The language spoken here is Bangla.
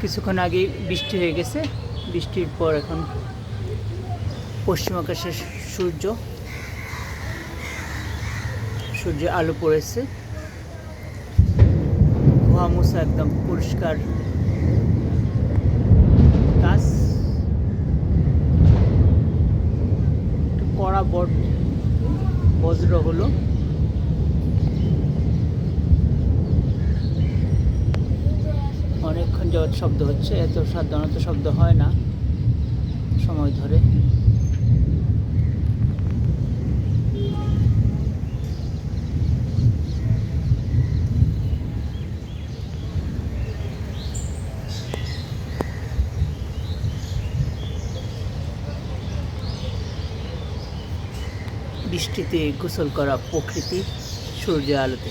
কিছুক্ষণ আগে বৃষ্টি হয়ে গেছে। বৃষ্টির পর এখন পশ্চিম আকাশে সূর্য সূর্যের আলো পড়েছে। ধোয়া মোছা একদম পরিষ্কার। গাছ কড়া বট, বজ্র হলো। যাওয়ার শব্দ হচ্ছে, এত সাধারণত শব্দ হয় না সময় ধরে। বৃষ্টিতে গোসল করা প্রকৃতি সূর্যের আলোতে।